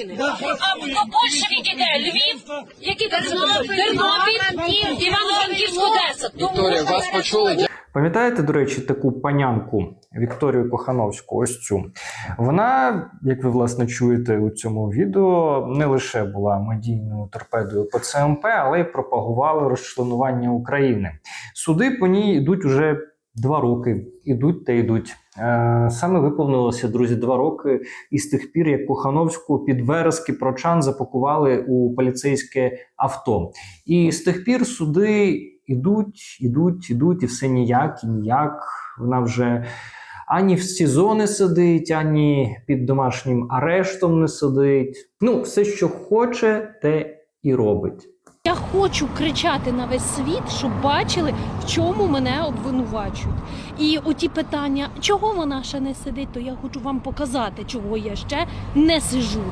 А хто більше відійде? Львів, який Тернопіль, Тернопіль, Івано-Франківськ, Одеса. Вікторія, вас почули. Пам'ятаєте, до речі, таку панянку Вікторію Кохановську, ось цю. Вона, як ви власне чуєте у цьому відео, не лише була медійною торпедою по ЦМП, але й пропагувала розчленування України. Суди по ній йдуть уже два роки. Ідуть та йдуть. Е, Саме виповнилося, друзі, два роки із тих пір, як Кохановську під верески прочан запакували у поліцейське авто. І з тих пір суди ідуть, ідуть, ідуть, і все ніяк, і ніяк. Вона вже ані в СІЗО не сидить, ані під домашнім арештом не сидить. Ну, все, що хоче, те і робить. Я хочу кричати на весь світ, щоб бачили, в чому мене обвинувачують. І оті питання, чого вона ще не сидить, то я хочу вам показати, чого я ще не сижу.